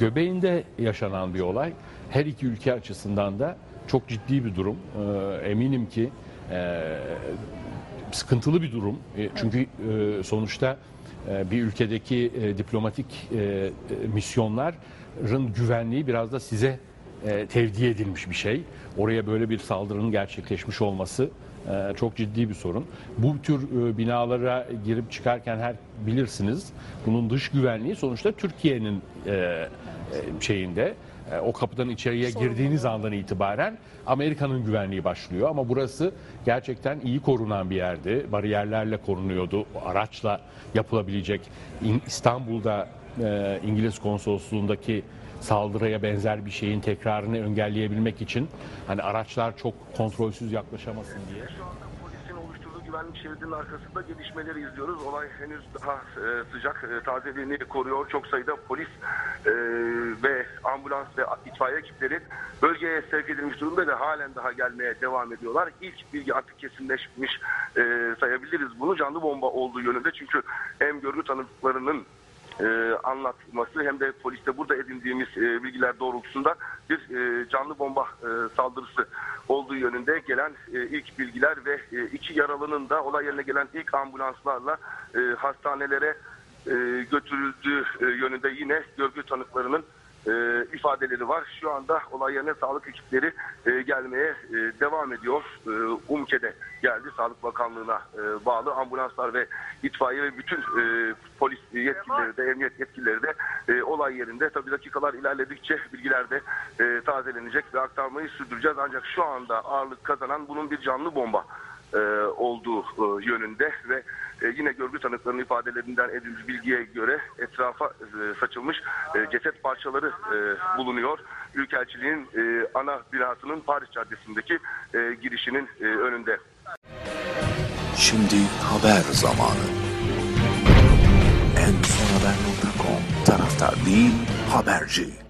göbeğinde yaşanan bir olay. Her iki ülke açısından da çok ciddi bir durum. Ee, eminim ki e, sıkıntılı bir durum. E, çünkü e, sonuçta bir ülkedeki diplomatik misyonların güvenliği biraz da size e, tevdi edilmiş bir şey. Oraya böyle bir saldırının gerçekleşmiş olması e, çok ciddi bir sorun. Bu tür e, binalara girip çıkarken her bilirsiniz bunun dış güvenliği sonuçta Türkiye'nin e, e, şeyinde o kapıdan içeriye girdiğiniz andan itibaren Amerika'nın güvenliği başlıyor ama burası gerçekten iyi korunan bir yerdi. Bariyerlerle korunuyordu. Araçla yapılabilecek İstanbul'da İngiliz konsolosluğundaki saldırıya benzer bir şeyin tekrarını engelleyebilmek için hani araçlar çok kontrolsüz yaklaşamasın diye. Şu anda polisin oluşturduğu güvenlik şeridinin arkasında gelişmeleri izliyoruz. Olay henüz daha e, sıcak, e, tazeliğini koruyor. Çok sayıda polis e, ve ambulans ve itfaiye ekipleri bölgeye sevk edilmiş durumda ve halen daha gelmeye devam ediyorlar. İlk bilgi artık kesinleşmiş e, sayabiliriz bunu canlı bomba olduğu yönünde. Çünkü hem görgü tanıklarının e, anlatması hem de poliste burada edindiğimiz e, bilgiler doğrultusunda bir e, canlı bomba e, saldırısı olduğu yönünde gelen e, ilk bilgiler ve e, iki yaralının da olay yerine gelen ilk ambulanslarla e, hastanelere e, götürüldüğü e, yönünde yine görgü tanıklarının ifadeleri var. Şu anda olay yerine sağlık ekipleri e, gelmeye e, devam ediyor. E, UMKE'de geldi. Sağlık Bakanlığı'na e, bağlı ambulanslar ve itfaiye ve bütün e, polis yetkilileri de, emniyet yetkilileri de e, olay yerinde. Tabii dakikalar ilerledikçe bilgiler de e, tazelenecek ve aktarmayı sürdüreceğiz. Ancak şu anda ağırlık kazanan bunun bir canlı bomba olduğu e, yönünde ve e, yine görgü tanıklarının ifadelerinden edilmiş bilgiye göre etrafa e, saçılmış ceset parçaları bulunuyor. Büyükelçiliğin ana binasının Paris Caddesi'ndeki girişinin önünde. Şimdi haber zamanı. En son haber.com taraftar değil haberci.